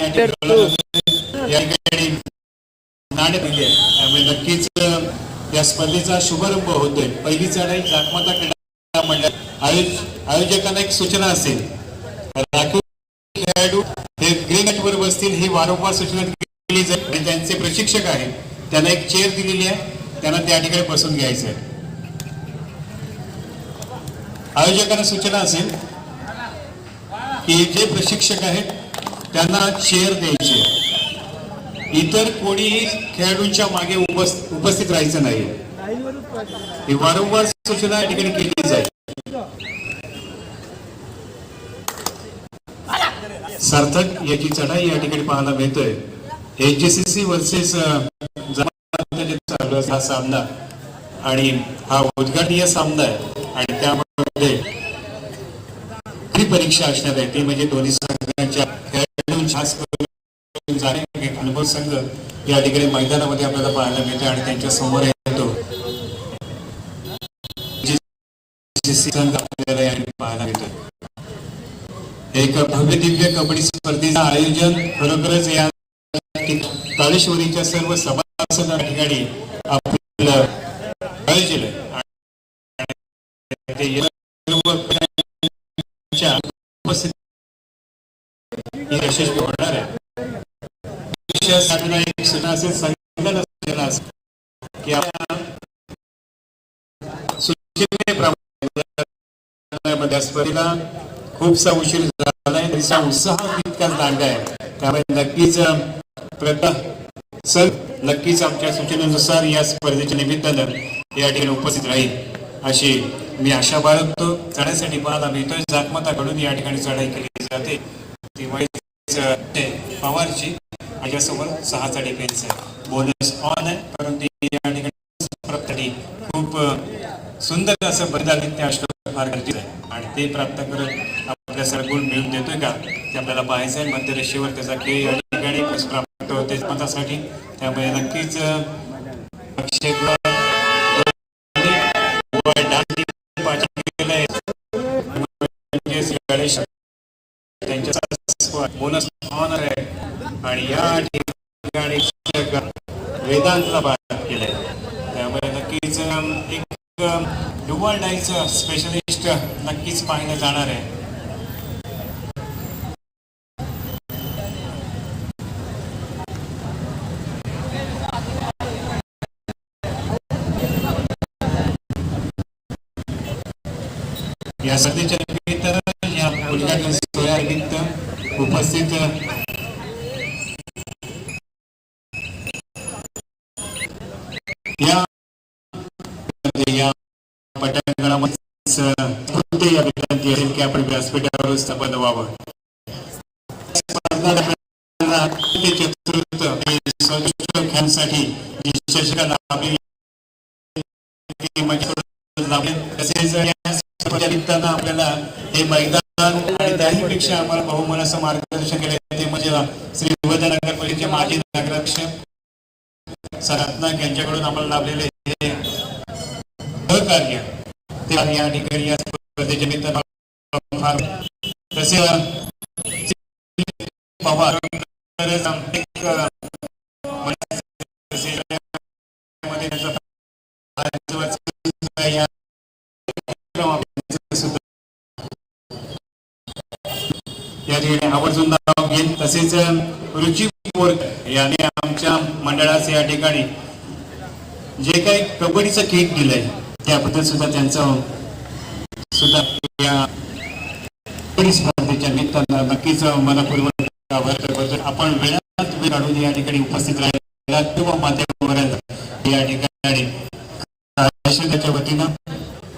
या ठिकाणी नाणे दिली आहे त्यामुळे नक्कीच या स्पर्धेचा शुभारंभ होतोय. पहिली चढाई जागमाता क्रीडा मंडळ आयोजकांना एक सूचना असेल. राखीव खेळाडू हे ग्रीन नेटवर बसतील ही वारंवार सूचना केली जाईल. आणि त्यांचे प्रशिक्षक आहेत त्यांना एक चेअर दिलेली आहे. त्यांना त्या ठिकाणी बसून घ्यायचं आहे. आयोजकांना सूचना असेल की जे प्रशिक्षक आहेत त्यांना चेअर द्यायची. इतर कोणीही खेळाडूंच्या मागे उपस्थित राहायचं नाही. हे वारंवार सूचना या ठिकाणी केली जाईल. सार्थक याची चढाई या ठिकाणी पाहायला मिळतोय. एचजीसीसी वर्सेस हा सामना. आणि हा उद्घाटनीय सामना आहे. आणि त्यामध्ये मोठी परीक्षा असणार आहे. ती म्हणजे दोन्ही संघांच्या खास करून जाणे अनुभव संघ या ठिकाणी मैदानामध्ये आपल्याला पाहायला मिळते आणि त्यांच्यासमोर येतो. संघ आपल्याला या ठिकाणी पाहायला मिळतो. एक भव्य दिव्य कबड्डी स्पर्धेचं आयोजन खरोखरच या काळेश्वरीच्या सर्व सभासद ठिकाणी आपलं आयोजन आहे उपस्थिती यशस्वी होणार आहे. साधना एक सूचना असेल संघाला सूचना असेल की आपल्या सूचनेप्रमाणे स्पर्धेला खूपसा उशीर झालाय त्याचा उत्साह तितकाच दांडा आहे. त्यामुळे नक्कीच प्रथा सर नक्कीच आमच्या सूचनेनुसार या स्पर्धेच्या निमित्तानं या ठिकाणी उपस्थित राहील अशी मी आशा बाळगतो. चढाईसाठी पाहायला मिळतोय जातमताकडून या ठिकाणी चढाई केली जाते. ती ते पवारची माझ्यासमोर सहाचा पेन्स आहे बोनस ऑन आहे. परंतु या ठिकाणी खूप सुंदर असं बदल ते फार गरजेचं आहे. आणि ते प्राप्त करत आपल्या सर गुण मिळवून देतोय का? ते आपल्याला पाहायचं आहे. मध्यरेषेवर त्याचा खेळ या ठिकाणी प्राप्त होते मतासाठी त्यामुळे नक्कीच अक्षय गणेश त्यांच्या बोनस ऑनर आहे आणि या ठिकाणी वेदांतला भाग केलाय त्यामुळे नक्कीच एक डुबल डाईच स्पेशलिस्ट नक्कीच पाहिलं जाणार आहे या स्पर्धेच्या निमित्तानं उपस्थित या म्हणजे विनंती असेल की आपण व्यासपीठावर स्थापन व्हावं? चतुर्थ खेळांसाठी तसेच आपल्याला हे मैदान आणि त्याहीपेक्षा आम्हाला बहुमानाचं मार्गदर्शन केलं. ते म्हणजे श्री विवेकानगर परिषदेचे माजी नगराध्यक्ष सरत्नाक यांच्याकडून आम्हाला लाभलेले हे सहकार्य. ते या ठिकाणी या स्पर्धेच्या निमित्तानं तसे पवार ठिकाणी आवर्जून नाव घेईन तसेच रुची बोरकर याने आमच्या मंडळाचे या ठिकाणी जे काही कबड्डीचं किट दिलंय त्याबद्दल सुद्धा त्यांचं सुद्धा या कबड्डी स्पर्धेच्या निमित्तानं नक्कीच मनपूर्वक आभार करतो. आपण वेळात वेळ काढून या ठिकाणी उपस्थित राहिला किंवा माध्यमापर्यंत या ठिकाणी परिषदेच्या वतीनं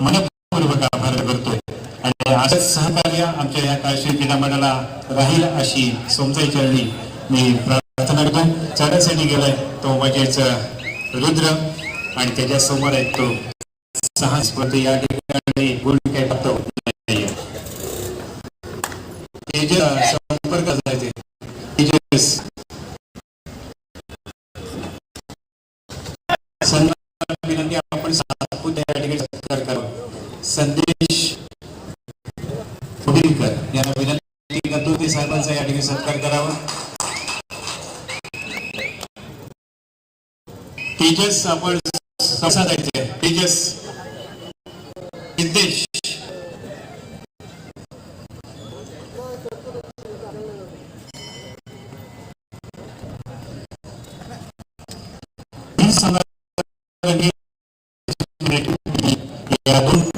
मनपूर्वक आभार करतोय आणि असंच सहकार्य आमच्या या काळशी क्रीडा मंडळाला राहील अशी सोमजाई चरणी मी प्रार्थना करतो चढासाठी गेलाय तो म्हणजेच रुद्र आणि त्याच्यासमोर आहे तो सहा स्पर्धे या ठिकाणी गुण काय प्राप्त होत नाहीये. संपर्क साधायचे विनंती आपण सातपुते या ठिकाणी संदेश गंतुर्ती साहेबांचा या ठिकाणी सत्कार करावा तेजस आपण कसा जायचे तेजस सिद्धेश यातून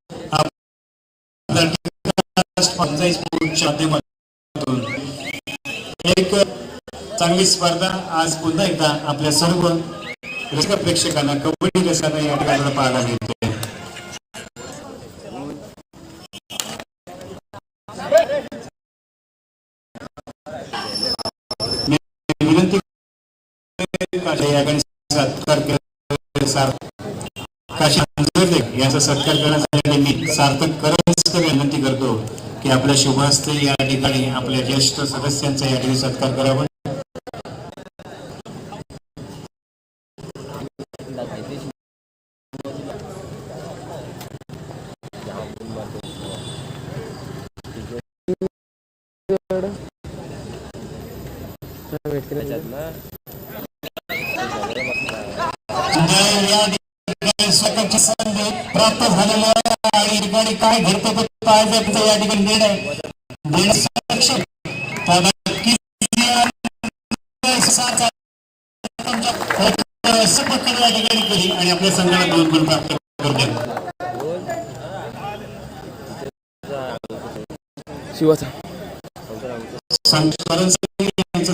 पंचायत स्पोर्टच्या माध्यमातून. एक चांगली स्पर्धा आज पुन्हा एकदा आपल्या सर्व रसिक प्रेक्षकांना कबड्डी रसांना या ठिकाणी पाहायला मिळते. विनंती सत्कार सत्कार करण्यासाठी मी सार्थक करत विनंती करतो. की आपल्या शुभहस्ते या ठिकाणी आपल्या ज्येष्ठ सदस्यांचा या ठिकाणी सत्कार करावा. या ठिकाणी स्वतःची संधी प्राप्त झालेल्या आणि या ठिकाणी काय घडतं ते पाहायचं या ठिकाणी निर्णय आणि आपल्या संघाला दोन गुण प्राप्त शिवाचा. यांचं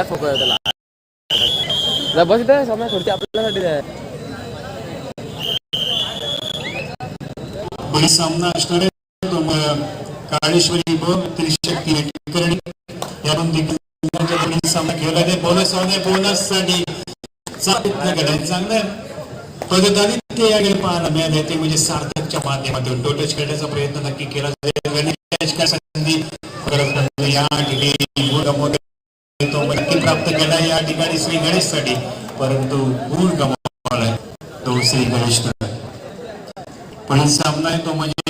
एवढ्या फोकस आहे त्याला. बस इथे समय थोडती आपल्यासाठी आहे सामना असणार आहे. काळेश्वरी व त्रिशक्ती करणी यावरून देखील सामना खेळला ते बोनस आहे बोनससाठी प्रयत्न केला चांगलं पदतालित याकडे पाहायला मिळाले ते म्हणजे सार्थकच्या माध्यमातून. टोटच खेळण्याचा प्रयत्न नक्की केला जाईल. गणेश संधी परत या ठिकाणी. गुण तो नक्की प्राप्त केला या ठिकाणी श्री गणेशसाठी परंतु गुण गमावलाय तो श्री गणेश पण सामना आहे तो म्हणजे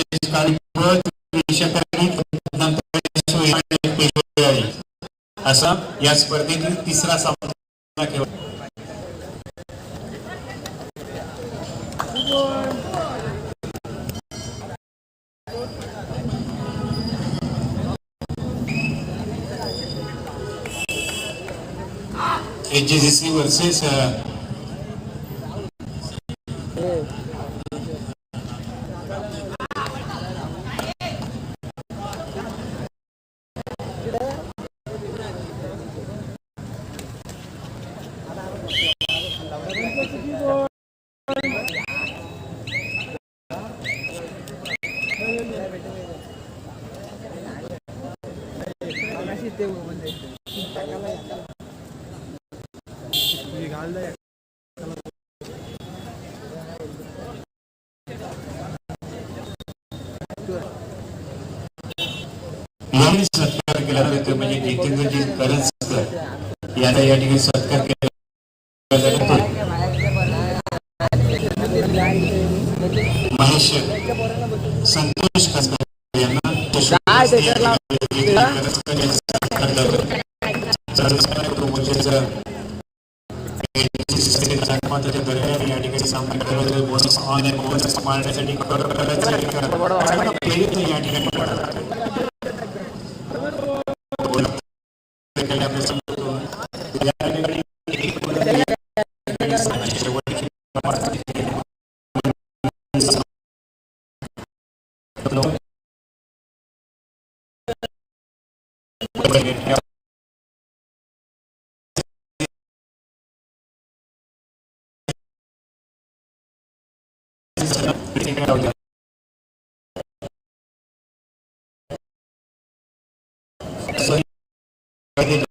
असा या स्पर्धेतील तिसरा सामना खेळ એચજીસી વર્સેસ Gracias. जितेंद्रजी करंजकर यांना या ठिकाणी सत्कार केला जातो महेश संतोष कसकर यांना करतो. या ठिकाणी सामना जातो. बोनस ऑन बोनस मारण्यासाठी करायचं या ठिकाणी बोनस केले आपल्यासमोर. या ठिकाणी शेवटची Perdón.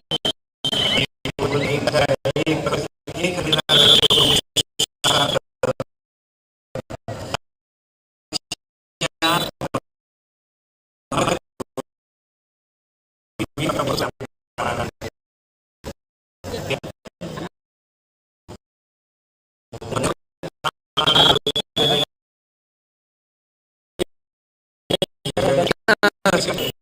Gracias.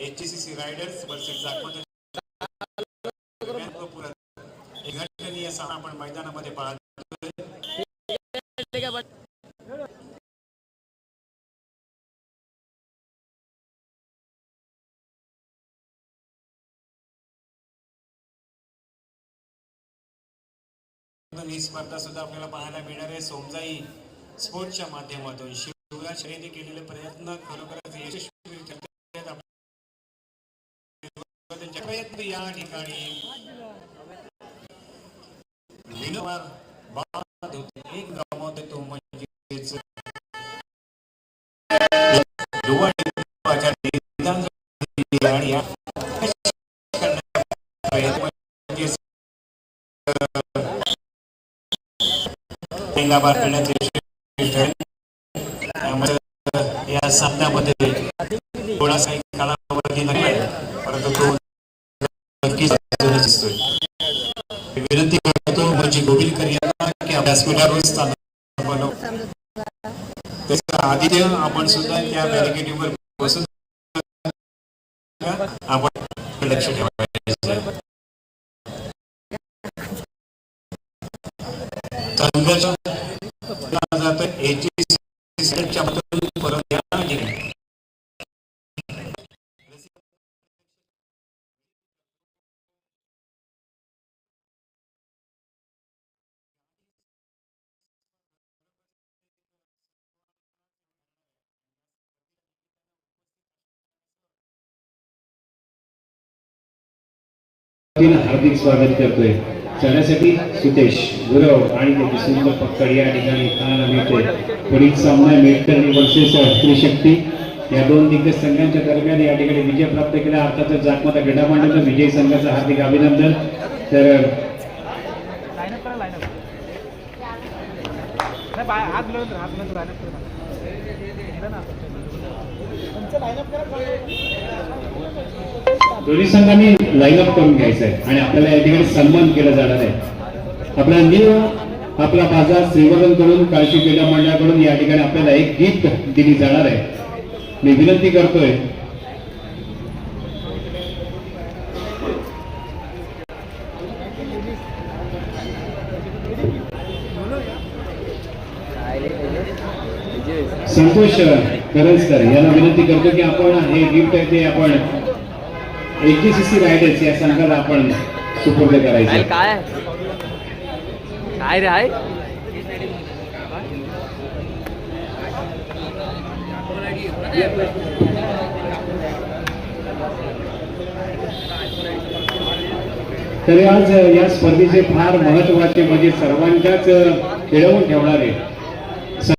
HCC riders versus जागपत एक घटनीय सामना आपण मैदानामध्ये पाहतो ठीक आहे, but ही स्पर्धा सुद्धा आपल्याला पाहायला मिळणार आहे. सोमजाई स्पोर्टच्या माध्यमातून शिवराज यांनी केलेले प्रयत्न खरोखरच यशस्वी प्रयत्न या ठिकाणी. विनोबार एक गमावत तो म्हणजेच युवा टिपाच्या आणि या करण्याचा प्रयत्न म्हणजेच, अं, पहिला बार करण्याचे यशस्वी ठरेल. त्यामुळे या सामन्यामध्ये थोडासा एक कालावधी लागलाय परंतु तो नक्कीच दिसतोय विनंती करतो म्हणजे गोविलकर यांना की व्यासपीठावर स्थान बनव आधी आपण सुद्धा त्या बॅरिकेडवर बसून आपण लक्ष ठेवायचं संघर्ष जात एचच्या परत हार्दिक स्वागत करतोय. चढण्यासाठी सुतेश गुरव आणि त्याची सुंदर पक्कड या ठिकाणी पाहायला मिळते पुढील सामना मेटकर्णी वर्सेस त्रिशक्ती या दोन दिग्गज संघांच्या दरम्यान या ठिकाणी विजय प्राप्त केला. अर्थातच जागमाता क्रीडा विजयी संघाचं हार्दिक अभिनंदन. तर लाईनअप लाईनअप दोन्ही संघांनी लाईनअप करून घ्यायचं आहे. आणि आपल्याला या ठिकाणी सन्मान केला जाणार आहे. आपला न्यू आपला बाजार श्रीवर्धनकडून काळशी क्रीडा मंडळाकडून या ठिकाणी आपल्याला एक गीत दिली जाणार आहे. मी विनंती करतोय. संतोष करंजकर यांना विनंती करतो की आपण हे गिफ्ट आहे ते आपण एचजीसीसी रायडर्स या संघाला आपण सुपूर्द करायचं. काय? काय रे आहे तरी आज या स्पर्धेचे फार महत्त्वाचे म्हणजे सर्वांच्याच खेळवून ठेवणारे